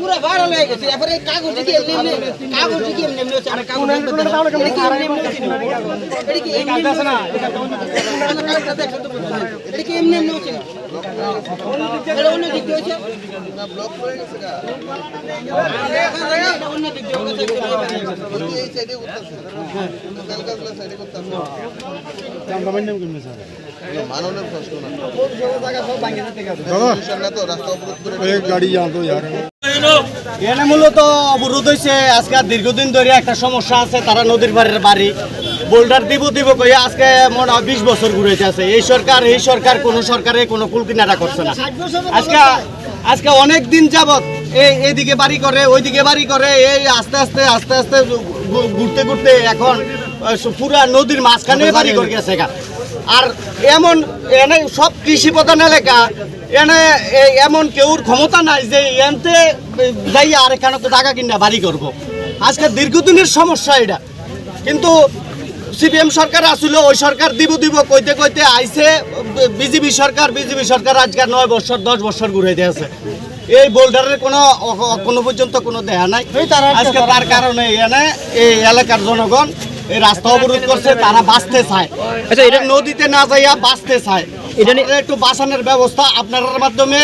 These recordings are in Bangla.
পুরো ভাইরাল হয়ে গেছে। এবারে কাগজ কি এমনি এমনি কাগজ কি এমনি এমনি হচ্ছে? আর কাগজ এমনি এমনি হচ্ছে এটা এমনি এমনি না? এটা কি এমনি এমনি হচ্ছে? গা এটা কি এমনি এমনি হচ্ছে? না মূলত অবরোধ হয়েছে আজকে দীর্ঘদিন ধরে একটা সমস্যা আছে তারা নদীর পাড়ের বাড়ি। বোল্ডার দিব দিব কই আজকে মনে হয় বিশ বছর ঘুরেছে আছে। এই সরকার এই সরকার কোনো সরকারে কোনো কুলকিনারা করছে না। আজকে আজকে অনেক দিন যাবত এই এদিকে বাড়ি করে ওইদিকে বাড়ি করে এই আস্তে আস্তে আস্তে আস্তে ঘুরতে ঘুরতে এখন পুরা নদীর মাঝখানে বাড়ি করে গেছে গা। আর এমন এনে সব কৃষি প্রধান এলাকা এনে এমন কেউর ক্ষমতা নাই যে এনতে যাই আর এখানে তো টাকা কিনা বাড়ি করব। আজকে দীর্ঘদিনের সমস্যা এটা। কিন্তু সিপিএম সরকার আসলে ওই সরকার দিব দিব কইতে কইতে আইছে বিজেপি সরকার বিজেপি সরকার আজকে নয় বছর দশ বছর ঘুরে দিয়েছে এই বোল্ডারের কোনো কোনো পর্যন্ত কোনো দেয়া নাই। আজকে তার কারণে এনে এই এলাকার জনগণ এই রাস্তা অবরোধ করছে তারা বাঁচতে চায়। আচ্ছা এটা নদীতে না যাইয়া বাঁচতে চায়। এটা নিয়ে একটু বাঁচানোর ব্যবস্থা আপনার মাধ্যমে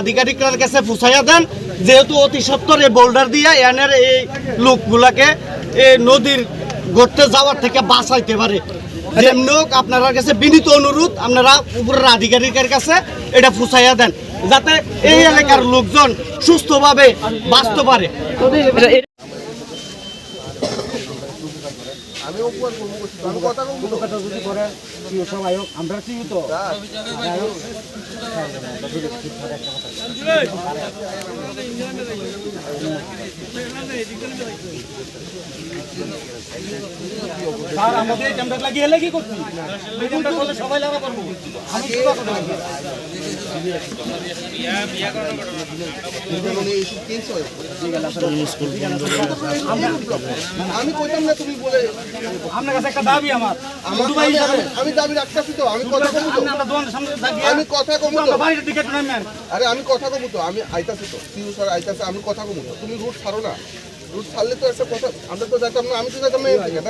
আধিকারিকদের কাছে ফুসাইয়া দেন। যেহেতু অতি সত্তর এই বোল্ডার দিয়ে এনের এই লোকগুলাকে এই নদীর গড়তে যাওয়ার থেকে বাঁচাইতে পারে। যেমন আপনার কাছে বিনীত অনুরোধ, আপনারা উপরের আধিকারিকের কাছে এটা ফুসাইয়া দেন, যাতে এই এলাকার লোকজন সুস্থভাবে বাঁচতে পারে। আমি কথা কি আমি কইতাম না তুমি বলে আপনার কাছে একটা দাবি আমার। আমি- দাবি রাখতেছি তো আমি কথা কমু তো। আমি কথা কমু তো। বাড়ির দিকে একটু আরে আমি কথা কমু তো আমি আইতাছি তো। সিউ স্যার আইতাছে আমি কথা কমু তো। তুমি রুট ছাড়ো না। রুট ছাড়লে তো একটা কথা আমরা তো যেতাম না আমি তো থেকে না?